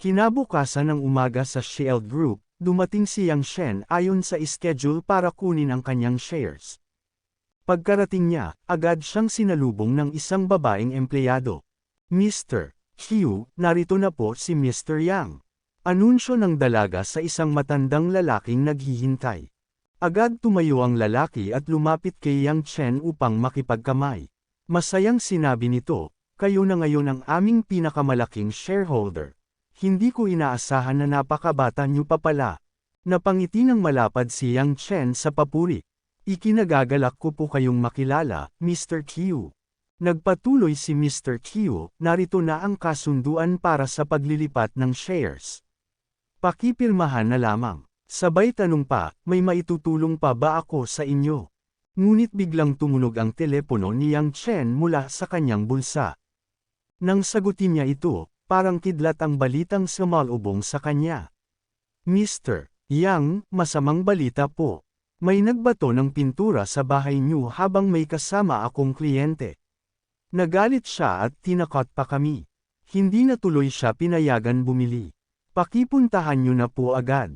Kinabukasan ng umaga sa Shield Group, dumating si Yang Shen ayon sa schedule para kunin ang kanyang shares. Pagkarating niya, agad siyang sinalubong ng isang babaeng empleyado. Mr. Q, narito na po si Mr. Yang. Anunsyo ng dalaga sa isang matandang lalaking naghihintay. Agad tumayo ang lalaki at lumapit kay Yang Chen upang makipagkamay. Masayang sinabi nito, kayo na ngayon ang aming pinakamalaking shareholder. Hindi ko inaasahan na napakabata niyo pa pala. Napangiti ng malapad si Yang Chen sa papuri. Ikinagagalak ko po kayong makilala, Mr. Q. Nagpatuloy si Mr. Q, narito na ang kasunduan para sa paglilipat ng shares. Pakipirmahan na lamang. Sabay tanong pa, may maitutulong pa ba ako sa inyo? Ngunit biglang tumunog ang telepono ni Yang Chen mula sa kanyang bulsa. Nang sagutin niya ito, parang kidlat ang balitang sumalubong sa kanya. Mr. Yang, masamang balita po. May nagbato ng pintura sa bahay niyo habang may kasama akong kliyente. Nagalit siya at tinakot pa kami. Hindi na tuloy siya pinayagan bumili. Pakipuntahan niyo na po agad.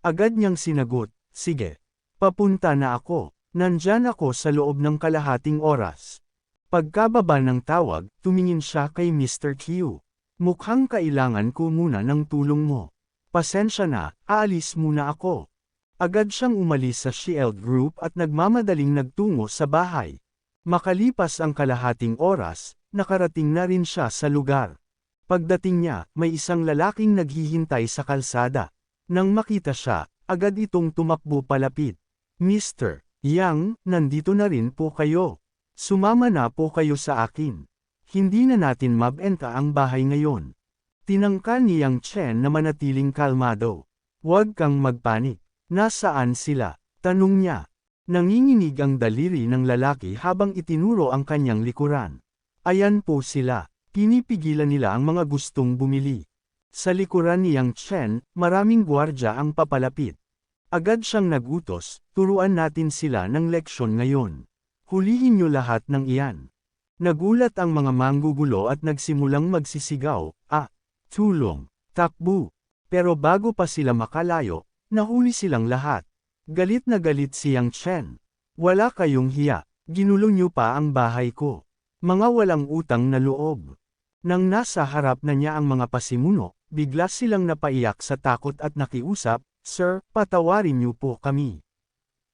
Agad niyang sinagot, sige. Papunta na ako. Nandyan ako sa loob ng kalahating oras. Pagkababa ng tawag, tumingin siya kay Mr. Q. Mukhang kailangan ko muna ng tulong mo. Pasensya na, aalis muna ako. Agad siyang umalis sa Shield Group at nagmamadaling nagtungo sa bahay. Makalipas ang kalahating oras, nakarating na rin siya sa lugar. Pagdating niya, may isang lalaking naghihintay sa kalsada. Nang makita siya, agad itong tumakbo palapit. Mr. Yang, nandito na rin po kayo. Sumama na po kayo sa akin. Hindi na natin mabenta ang bahay ngayon. Tinangka ni Yang Chen na manatiling kalmado. Huwag kang magpanik. Nasaan sila? Tanong niya. Nanginginig ang daliri ng lalaki habang itinuro ang kanyang likuran. Ayan po sila. Pinipigilan nila ang mga gustong bumili. Sa likuran ni Yang Chen, maraming gwardya ang papalapit. Agad siyang nagutos, turuan natin sila ng leksyon ngayon. Hulihin niyo lahat ng iyan. Nagulat ang mga manggugulo at nagsimulang magsisigaw, ah, tulong, takbu. Pero bago pa sila makalayo, nahuli silang lahat. Galit na galit si Yang Chen. Wala kayong hiya, ginulo niyo pa ang bahay ko. Mga walang utang na loob. Nang nasa harap na niya ang mga pasimuno, bigla silang napaiyak sa takot at nakiusap, Sir, patawarin niyo po kami.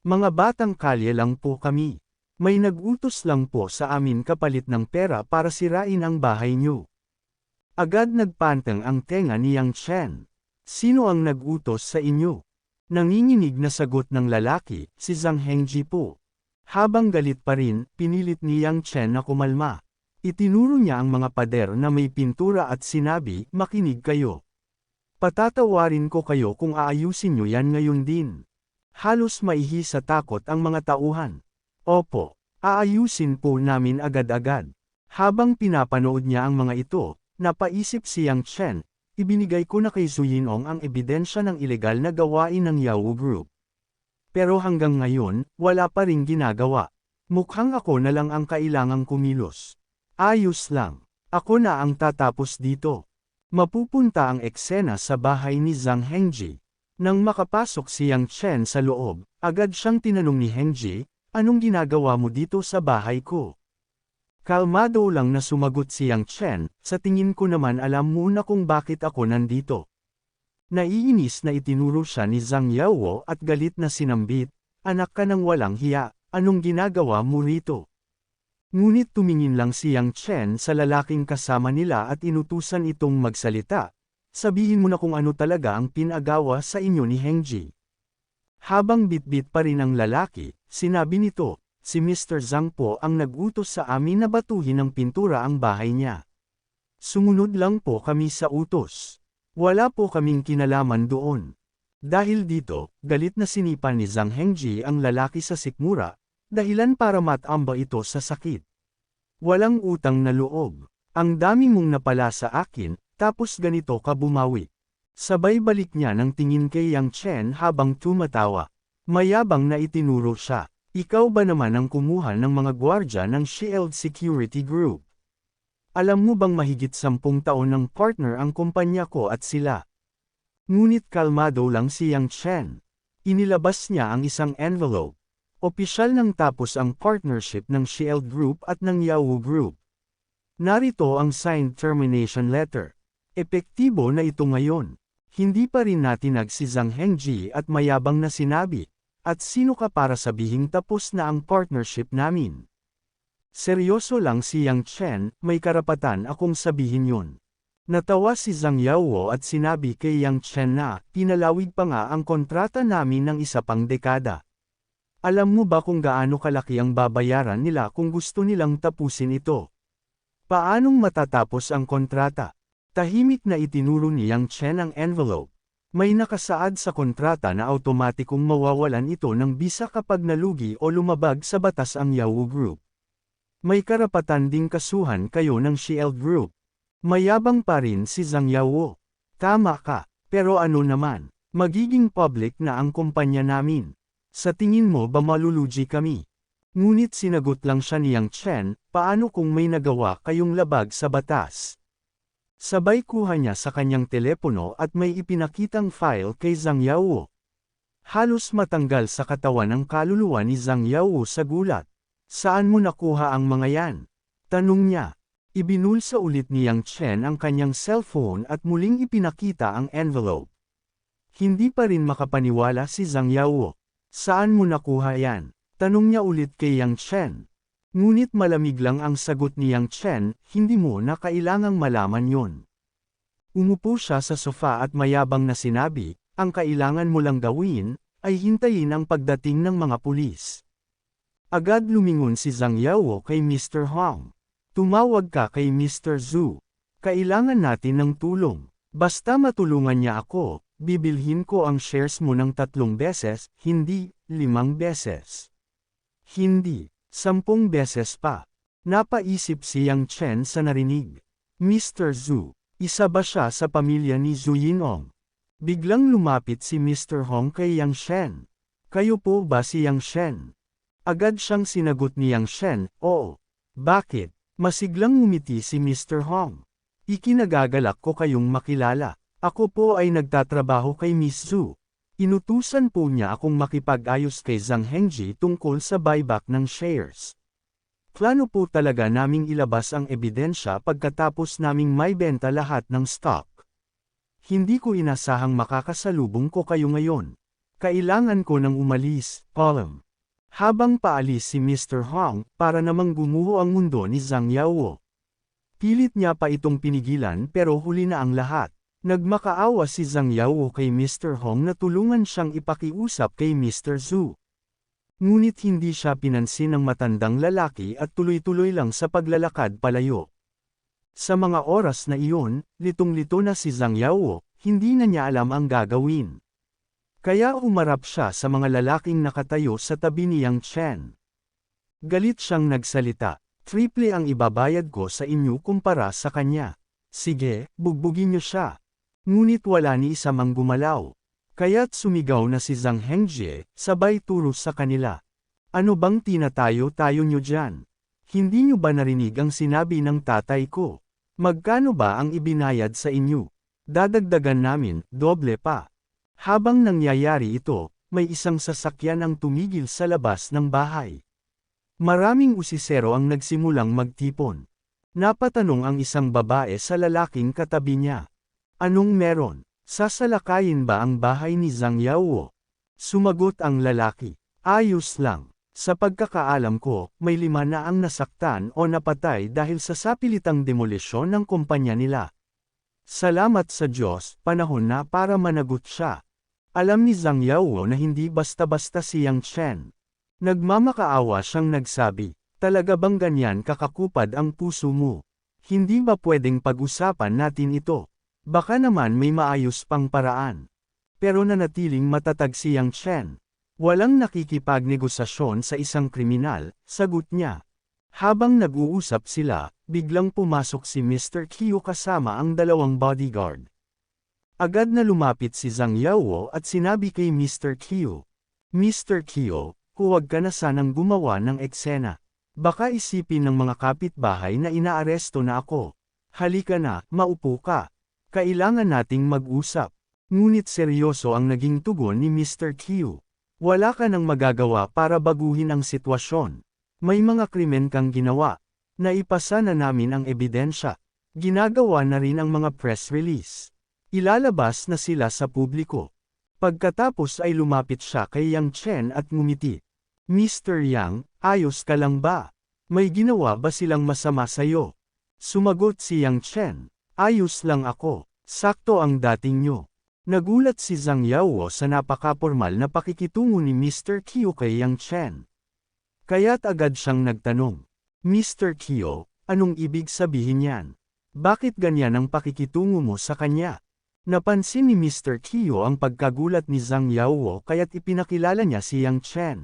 Mga batang kalye lang po kami. May nagutos lang po sa amin kapalit ng pera para sirain ang bahay niyo. Agad nagpantang ang tenga ni Yang Chen. Sino ang nagutos sa inyo? Nanginginig na sagot ng lalaki, si Zhang Hengji po. Habang galit pa rin, pinilit ni Yang Chen na kumalma. Itinuro niya ang mga pader na may pintura at sinabi, makinig kayo. Patatawarin ko kayo kung aayusin niyo yan ngayon din. Halos maihi sa takot ang mga tauhan. Opo, aayusin po namin agad-agad. Habang pinapanood niya ang mga ito, napaisip si Yang Chen, ibinigay ko na kay Zuyinong ang ebidensya ng ilegal na gawain ng Yahoo Group. Pero hanggang ngayon, wala pa ring ginagawa. Mukhang ako na lang ang kailangang kumilos. Ayos lang. Ako na ang tatapos dito. Mapupunta ang eksena sa bahay ni Zhang Hengji. Nang makapasok si Yang Chen sa loob, agad siyang tinanong ni Hengji, Anong ginagawa mo dito sa bahay ko? Kalmado lang na sumagot si Yang Chen, sa tingin ko naman alam mo na kung bakit ako nandito. Naiinis na itinuro siya ni Zhang Yaowo at galit na sinambit, anak ka ng walang hiya, anong ginagawa mo rito? Ngunit tumingin lang si Yang Chen sa lalaking kasama nila at inutusan itong magsalita. Sabihin mo na kung ano talaga ang pinagawa sa inyo ni Hengji. Habang bitbit pa rin ang lalaki, sinabi nito, si Mr. Zhang po ang nagutos sa amin na batuhin ng pintura ang bahay niya. Sumunod lang po kami sa utos. Wala po kaming kinalaman doon. Dahil dito, galit na sinipa ni Zhang Hengji ang lalaki sa sikmura, dahilan para matamba ito sa sakit. Walang utang na loob. Ang dami mong napala sa akin, tapos ganito ka bumawi. Sabay balik niya ng tingin kay Yang Chen habang tumatawa. Mayabang na itinuro siya. Ikaw ba naman ang kumuha ng mga gwardya ng Shield Security Group? Alam mo bang mahigit sampung taon ng partner ang kumpanya ko at sila? Ngunit kalmado lang si Yang Chen. Inilabas niya ang isang envelope. Opisyal nang tapos ang partnership ng Shield Group at ng Yahoo Group. Narito ang signed termination letter. Epektibo na ito ngayon. Hindi pa rin natinag si Zhang Hengji at mayabang na sinabi, at sino ka para sabihing tapos na ang partnership namin? Seryoso lang si Yang Chen, may karapatan akong sabihin yun. Natawa si Zhang Yaowo at sinabi kay Yang Chen na, pinalawig pa nga ang kontrata namin ng isa pang dekada. Alam mo ba kung gaano kalaki ang babayaran nila kung gusto nilang tapusin ito? Paanong matatapos ang kontrata? Tahimik na itinuro ni Yang Chen ang envelope. May nakasaad sa kontrata na automatikong mawawalan ito ng bisa kapag nalugi o lumabag sa batas ang Yahoo Group. May karapatan ding kasuhan kayo ng Shield Group. Mayabang pa rin si Zhang Yao. Tama ka, pero ano naman, magiging public na ang kumpanya namin. Sa tingin mo ba malulugi kami? Ngunit sinagot lang siya ni Yang Chen, paano kung may nagawa kayong labag sa batas? Sabay kuha niya sa kanyang telepono at may ipinakitang file kay Zhang Yao. Halos matanggal sa katawan ng kaluluwa ni Zhang Yao sa gulat. Saan mo nakuha ang mga yan? Tanong niya. Ibinulsa ulit ni Yang Chen ang kanyang cellphone at muling ipinakita ang envelope. Hindi pa rin makapaniwala si Zhang Yao. Saan mo nakuha yan? Tanong niya ulit kay Yang Chen. Ngunit malamig lang ang sagot ni Yang Chen, hindi mo na kailangang malaman yon. Umupo siya sa sofa at mayabang na sinabi, ang kailangan mo lang gawin, ay hintayin ang pagdating ng mga pulis. Agad lumingon si Zhang Yao kay Mr. Hong. Tumawag ka kay Mr. Zhu. Kailangan natin ng tulong. Basta matulungan niya ako, bibilhin ko ang shares mo ng tatlong beses, hindi, limang beses. Hindi, sampung beses pa. Napaisip si Yang Chen sa narinig. Mr. Zhu, isa ba siya sa pamilya ni Zhu Yinong? Biglang lumapit si Mr. Hong kay Yang Shen. Kayo po ba si Yang Shen? Agad siyang sinagot ni Yang Shen, oo. Bakit? Masiglang ngumiti si Mr. Hong. Ikinagagalak ko kayong makilala. Ako po ay nagtatrabaho kay Miss Zhu. Inutusan po niya akong makipag-ayos kay Zhang Hengji tungkol sa buyback ng shares. Plano po talaga naming ilabas ang ebidensya pagkatapos naming may benta lahat ng stock. Hindi ko inasahang makakasalubong ko kayo ngayon. Kailangan ko nang umalis, column. Habang paalis si Mr. Hong, para namang gumuho ang mundo ni Zhang Yao. Pilit niya pa itong pinigilan pero huli na ang lahat. Nagmakaawa si Zhang Yao kay Mr. Hong na tulungan siyang ipakiusap kay Mr. Zhu. Ngunit hindi siya pinansin ng matandang lalaki at tuloy-tuloy lang sa paglalakad palayo. Sa mga oras na iyon, litong-lito na si Zhang Yao, hindi na niya alam ang gagawin. Kaya umarap siya sa mga lalaking nakatayo sa tabi ni Yang Chen. Galit siyang nagsalita, triple ang ibabayad ko sa inyo kumpara sa kanya. Sige, bugbugin niyo siya. Ngunit wala ni isa mang gumalaw. Kaya't sumigaw na si Zhang Hengjie, sabay turo sa kanila. Ano bang tinatayo-tayo niyo dyan? Hindi niyo ba narinig ang sinabi ng tatay ko? Magkano ba ang ibinayad sa inyo? Dadagdagan namin, doble pa. Habang nangyayari ito, may isang sasakyan ang tumigil sa labas ng bahay. Maraming usisero ang nagsimulang magtipon. Napatanong ang isang babae sa lalaking katabi niya. Anong meron? Sasalakayin ba ang bahay ni Zhang Yao? Sumagot ang lalaki. Ayos lang. Sa pagkakaalam ko, may lima na ang nasaktan o napatay dahil sa sapilitang demolisyon ng kumpanya nila. Salamat sa Diyos, panahon na para managot siya. Alam ni Zhang Yao na hindi basta-basta si Yang Chen. Nagmamakaawa siyang nagsabi, talaga bang ganyan kakakupad ang puso mo? Hindi ba pwedeng pag-usapan natin ito? Baka naman may maayos pang paraan. Pero nanatiling matatag si Yang Chen. Walang nakikipagnegosasyon sa isang kriminal, sagot niya. Habang nag-uusap sila, biglang pumasok si Mr. Qiu kasama ang dalawang bodyguard. Agad na lumapit si Zhang Yao at sinabi kay Mr. Qiu. Mr. Qiu, huwag ka na sanang gumawa ng eksena. Baka isipin ng mga kapitbahay na inaaresto na ako. Halika na, maupo ka. Kailangan nating mag-usap. Ngunit seryoso ang naging tugon ni Mr. Q. Wala ka nang magagawa para baguhin ang sitwasyon. May mga krimen kang ginawa. Naipasa na namin ang ebidensya. Ginagawa na rin ang mga press release. Ilalabas na sila sa publiko. Pagkatapos ay lumapit siya kay Yang Chen at ngumiti. Mr. Yang, ayos ka lang ba? May ginawa ba silang masama sa'yo? Sumagot si Yang Chen. Ayos lang ako. Sakto ang dating nyo. Nagulat si Zhang Yaowo sa napakapormal na pakikitungo ni Mr. Q kay Yang Chen. Kaya't agad siyang nagtanong. Mr. Q, anong ibig sabihin yan? Bakit ganyan ang pakikitungo mo sa kanya? Napansin ni Mr. Q ang pagkagulat ni Zhang Yaowo kaya't ipinakilala niya si Yang Chen.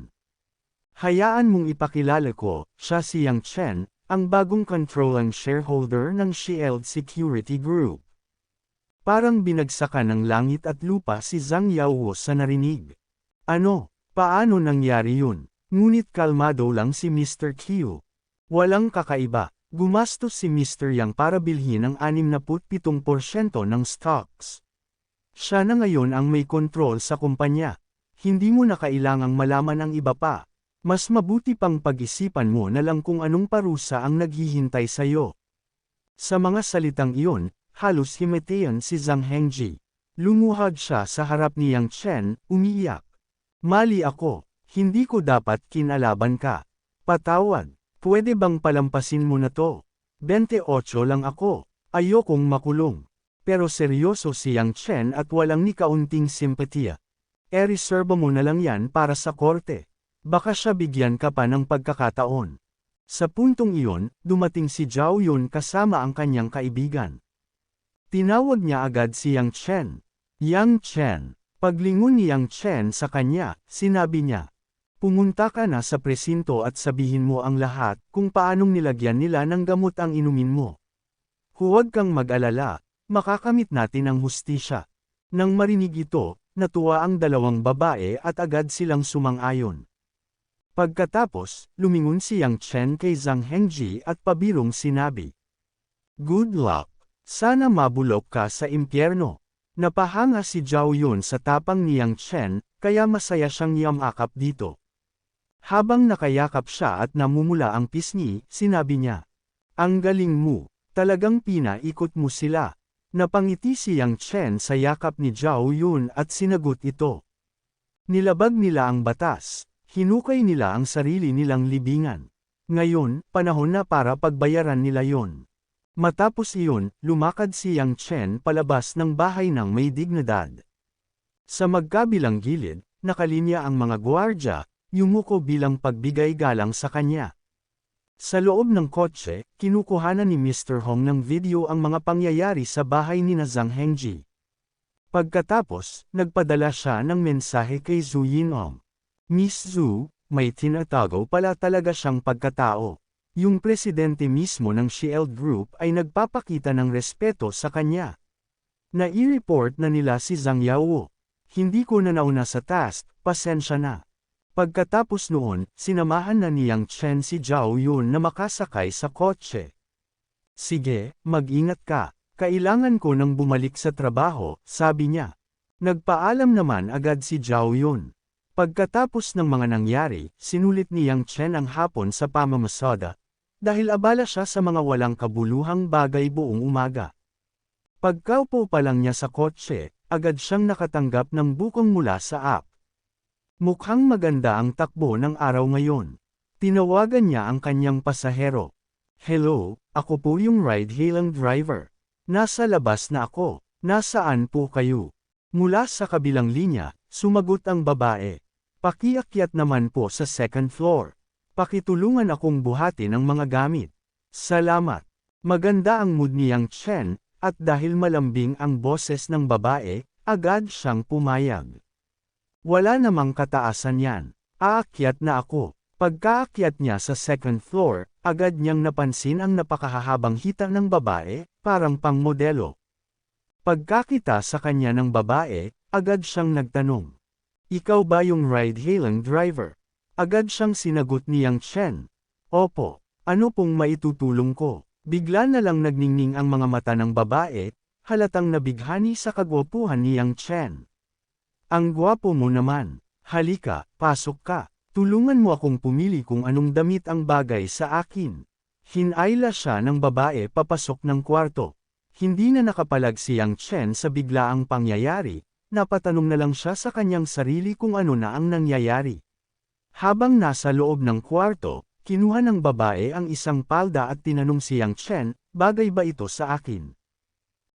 Hayaan mong ipakilala ko, siya si Yang Chen, ang bagong controlling shareholder ng Shield Security Group. Parang binagsakan ng langit at lupa si Zhang Yaowo sa narinig. Ano, paano nangyari yun? Ngunit kalmado lang si Mr. Q. Walang kakaiba, gumastos si Mr. Yang para bilhin ang 67% ng stocks. Siya na ngayon ang may kontrol sa kumpanya. Hindi mo na kailangang malaman ang iba pa. Mas mabuti pang pag-isipan mo na lang kung anong parusa ang naghihintay sa'yo. Sa mga salitang iyon, halos himatayan si Zhang Hengji. Lumuhad siya sa harap ni Yang Chen, umiiyak. Mali ako, hindi ko dapat kinalaban ka. Patawad, pwede bang palampasin mo na to? 28 lang ako, ayokong makulong. Pero seryoso si Yang Chen at walang ni kaunting simpatiya. E reserve mo na lang yan para sa korte. Baka siya bigyan ka pa ng pagkakataon. Sa puntong iyon, dumating si Zhao Yun kasama ang kanyang kaibigan. Tinawag niya agad si Yang Chen. Yang Chen. Paglingon ni Yang Chen sa kanya, sinabi niya. Pumunta ka na sa presinto at sabihin mo ang lahat kung paanong nilagyan nila ng gamot ang inumin mo. Huwag kang mag-alala, makakamit natin ang hustisya. Nang marinig ito, natuwa ang dalawang babae at agad silang sumang-ayon. Pagkatapos, lumingon si Yang Chen kay Zhang Hengji at pabirong sinabi. Good luck. Sana mabulok ka sa impyerno. Napahanga si Zhao Yun sa tapang ni Yang Chen, kaya masaya siyang yamakap dito. Habang nakayakap siya at namumula ang pisngi, sinabi niya. Ang galing mo, talagang pinaikot mo sila. Napangiti si Yang Chen sa yakap ni Zhao Yun at sinagot ito. Nilabag nila ang batas, Hinukay nila ang sarili nilang libingan. Ngayon, panahon na para pagbayaran nila yon. Matapos iyon, lumakad si Yang Chen palabas ng bahay ng may dignidad. Sa magkabilang gilid, nakalinya ang mga gwardya, yumuko bilang pagbigay galang sa kanya. Sa loob ng kotse, kinukuhanan ni Mr. Hong ng video ang mga pangyayari sa bahay ni Zhang Hengji. Pagkatapos, nagpadala siya ng mensahe kay Zhu Yinong. Miss Zhu, may tinatago pala talaga siyang pagkatao. Yung presidente mismo ng Shield Group ay nagpapakita ng respeto sa kanya. Nai-report na nila si Zhang Yao. Hindi ko na nauna sa task, pasensya na. Pagkatapos noon, sinamahan na ni Yang Chen si Zhao Yun na makasakay sa kotse. Sige, mag-ingat ka. Kailangan ko nang bumalik sa trabaho, sabi niya. Nagpaalam naman agad si Zhao Yun. Pagkatapos ng mga nangyari, sinulit ni Yang Chen ang hapon sa pamamasada, dahil abala siya sa mga walang kabuluhang bagay buong umaga. Pagkaupo pa lang niya sa kotse, agad siyang nakatanggap ng bukong mula sa app. Mukhang maganda ang takbo ng araw ngayon. Tinawagan niya ang kanyang pasahero. Hello, ako po yung ride-hailing driver. Nasa labas na ako. Nasaan po kayo? Mula sa kabilang linya, sumagot ang babae. Pakiakyat naman po sa second floor. Pakitulungan akong buhatin ang mga gamit. Salamat. Maganda ang mood ni Yang Chen, at dahil malambing ang boses ng babae, agad siyang pumayag. Wala namang kataasan yan. Aakyat na ako. Pagkaakyat niya sa second floor, agad niyang napansin ang napakahahabang hita ng babae, parang pang modelo. Pagkakita sa kanya ng babae, agad siyang nagtanong. Ikaw ba yung ride-hailing driver? Agad siyang sinagot ni Yang Chen. Opo, ano pong maitutulong ko? Bigla na lang nagningning ang mga mata ng babae, halatang nabighani sa kagwapuhan ni Yang Chen. Ang gwapo mo naman. Halika, pasok ka. Tulungan mo akong pumili kung anong damit ang bagay sa akin. Hinayla siya ng babae papasok ng kwarto. Hindi na nakapalag si Yang Chen sa biglaang pangyayari, napatanong na lang siya sa kanyang sarili kung ano na ang nangyayari. Habang nasa loob ng kwarto, kinuha ng babae ang isang palda at tinanong si Yang Chen, bagay ba ito sa akin?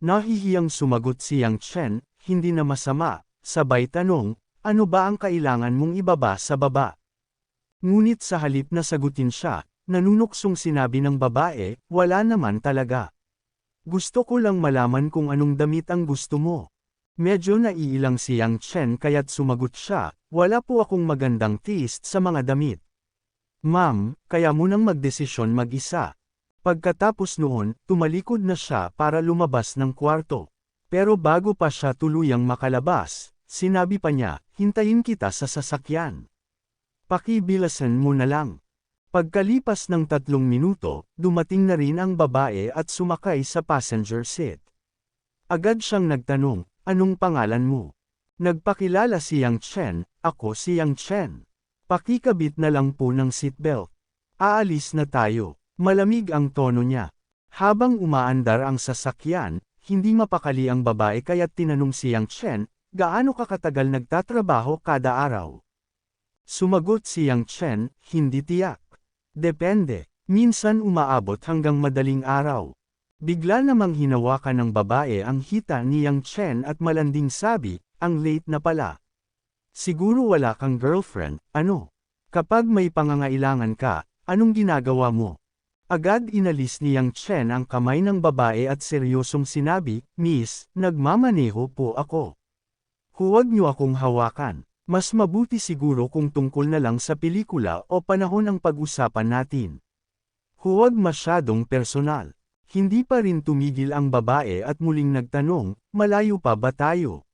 Nahihiyang sumagot si Yang Chen, hindi na masama, sabay tanong, ano ba ang kailangan mong ibaba sa baba? Ngunit sa halip na sagutin siya, nanunuksong sinabi ng babae, wala naman talaga. Gusto ko lang malaman kung anong damit ang gusto mo. Medyo naiilang si Yang Chen kaya't sumagot siya, wala po akong magandang taste sa mga damit. Ma'am, kaya mo nang magdesisyon mag-isa. Pagkatapos noon, tumalikod na siya para lumabas ng kwarto. Pero bago pa siya tuluyang makalabas, sinabi pa niya, hintayin kita sa sasakyan. Pakibilasan mo na lang. Pagkalipas ng tatlong minuto, dumating na rin ang babae at sumakay sa passenger seat. Agad siyang nagtanong, anong pangalan mo? Nagpakilala si Yang Chen, ako si Yang Chen. Pakikabit na lang po ng seatbelt. Aalis na tayo. Malamig ang tono niya. Habang umaandar ang sasakyan, hindi mapakali ang babae kaya't tinanong si Yang Chen, gaano ka nagtatrabaho kada araw? Sumagot si Yang Chen, hindi tiyak. Depende, minsan umaabot hanggang madaling araw. Bigla namang hinawakan ng babae ang hita ni Yang Chen at malanding sabi, ang late na pala. Siguro wala kang girlfriend, ano? Kapag may pangangailangan ka, anong ginagawa mo? Agad inalis ni Yang Chen ang kamay ng babae at seryosong sinabi, Miss, nagmamaneho po ako. Huwag niyo akong hawakan. Mas mabuti siguro kung tungkol na lang sa pelikula o panahon ang pag-usapan natin. Huwag masyadong personal. Hindi pa rin tumigil ang babae at muling nagtanong, malayo pa ba tayo?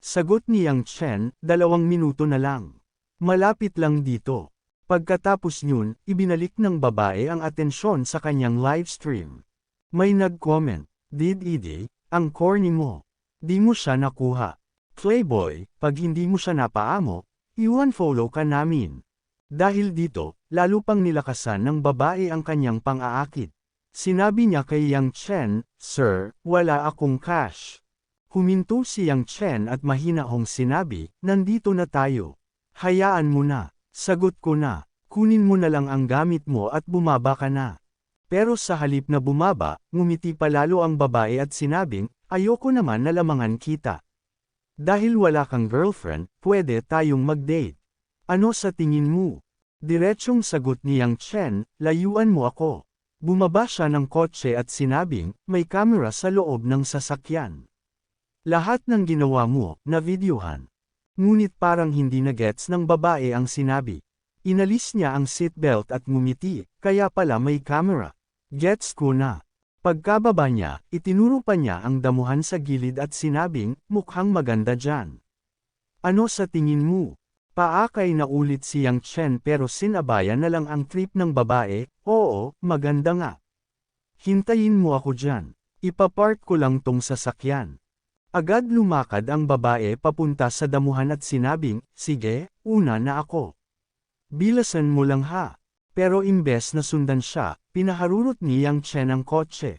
Sagot ni Yang Chen, dalawang minuto na lang. Malapit lang dito. Pagkatapos nyun, ibinalik ng babae ang atensyon sa kanyang livestream. May nag-comment, Did Ide, ang corny mo. Di mo siya nakuha. Playboy, pag hindi mo siya napaamo, i-unfollow ka namin. Dahil dito, lalo pang nilakasan ng babae ang kanyang pang-aakit. Sinabi niya kay Yang Chen, Sir, wala akong cash. Huminto si Yang Chen at mahinahong sinabi, nandito na tayo. Hayaan mo na. Sagot ko na. Kunin mo na lang ang gamit mo at bumaba ka na. Pero sa halip na bumaba, ngumiti palalo ang babae at sinabing, ayoko naman na lamangan kita. Dahil wala kang girlfriend, pwede tayong mag-date. Ano sa tingin mo? Diretsyong sagot ni Yang Chen, layuan mo ako. Bumaba siya ng kotse at sinabing, may camera sa loob ng sasakyan. Lahat ng ginawa mo, na videohan. Ngunit parang hindi na gets ng babae ang sinabi. Inalis niya ang seatbelt at ngumiti, kaya pala may camera. Gets ko na. Pagkababa niya, itinuro pa niya ang damuhan sa gilid at sinabing, mukhang maganda dyan. Ano sa tingin mo? Paakay na ulit si Yang Chen pero sinabayan na lang ang trip ng babae, oo, maganda nga. Hintayin mo ako dyan. Ipapark ko lang tong sasakyan. Agad lumakad ang babae papunta sa damuhan at sinabing, sige, una na ako. Bilasan mo lang ha. Pero imbes na sundan siya, pinaharurot ni Yang Chen ang kotse.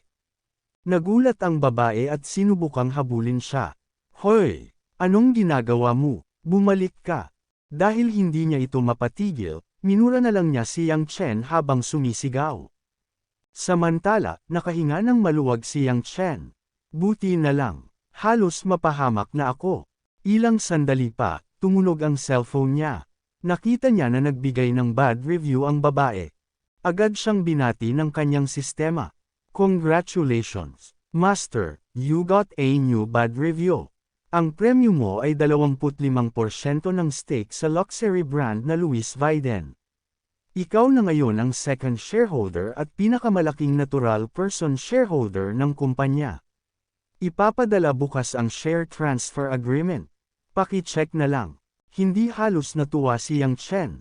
Nagulat ang babae at sinubukang habulin siya. Hoy! Anong ginagawa mo? Bumalik ka. Dahil hindi niya ito mapatigil, minura na lang niya si Yang Chen habang sumisigaw. Samantala, nakahinga ng maluwag si Yang Chen. Buti na lang. Halos mapahamak na ako. Ilang sandali pa, tumunog ang cellphone niya. Nakita niya na nagbigay ng bad review ang babae. Agad siyang binati ng kanyang sistema. Congratulations, Master, you got a new bad review. Ang premyo mo ay 25% ng stake sa luxury brand na Louis Vuitton. Ikaw na ngayon ang second shareholder at pinakamalaking natural person shareholder ng kumpanya. Ipapadala bukas ang share transfer agreement. Paki-check na lang. Hindi halos natuwa si Yang Chen.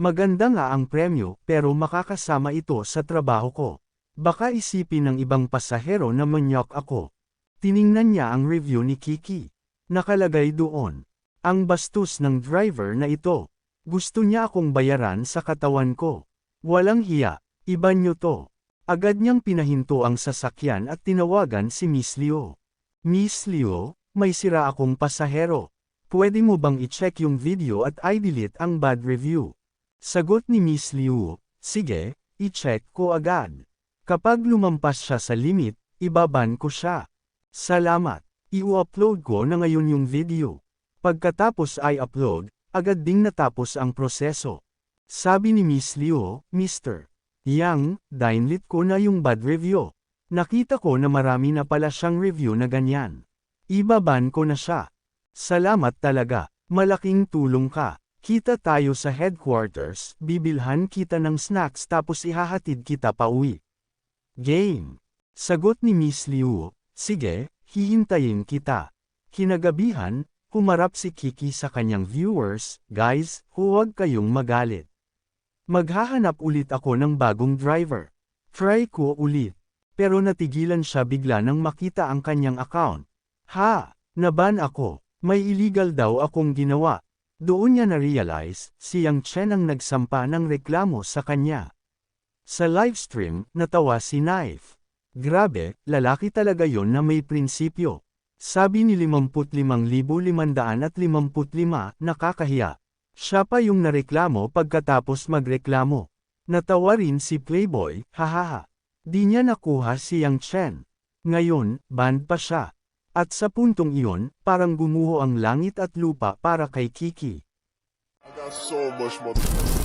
Maganda nga ang premyo pero makakasama ito sa trabaho ko. Baka isipin ng ibang pasahero na manyok ako. Tiningnan niya ang review ni Kiki. Nakalagay doon. Ang bastos ng driver na ito. Gusto niya akong bayaran sa katawan ko. Walang hiya. Iba niyo to. Agad niyang pinahinto ang sasakyan at tinawagan si Miss Leo. Miss Leo, may sira akong pasahero. Pwede mo bang i-check yung video at i-delete ang bad review? Sagot ni Miss Liu, sige, i-check ko agad. Kapag lumampas siya sa limit, ibaban ko siya. Salamat, i-upload ko na ngayon yung video. Pagkatapos ay upload, agad ding natapos ang proseso. Sabi ni Miss Liu, Mr. Yang, dinlit ko na yung bad review. Nakita ko na marami na pala siyang review na ganyan. Ibaban ko na siya. Salamat talaga, malaking tulong ka. Kita tayo sa headquarters, bibilhan kita ng snacks tapos ihahatid kita pa uwi. Game. Sagot ni Miss Liu, sige, hihintayin kita. Kinagabihan, humarap si Kiki sa kanyang viewers, guys, huwag kayong magalit. Maghahanap ulit ako ng bagong driver. Try ko ulit. Pero natigilan siya bigla nang makita ang kanyang account. Ha, naban ako, may illegal daw akong ginawa. Doon niya na-realize, si Yang Chen ang nagsampa ng reklamo sa kanya. Sa livestream, natawa si Knife. Grabe, lalaki talaga yon na may prinsipyo. Sabi ni 55,555, nakakahiya. Siya pa yung nareklamo pagkatapos magreklamo. Natawa rin si Playboy, hahaha. Di niya nakuha si Yang Chen. Ngayon, banned pa siya. At sa puntong iyon, parang gumuho ang langit at lupa para kay Kiki. I got so much motherfucking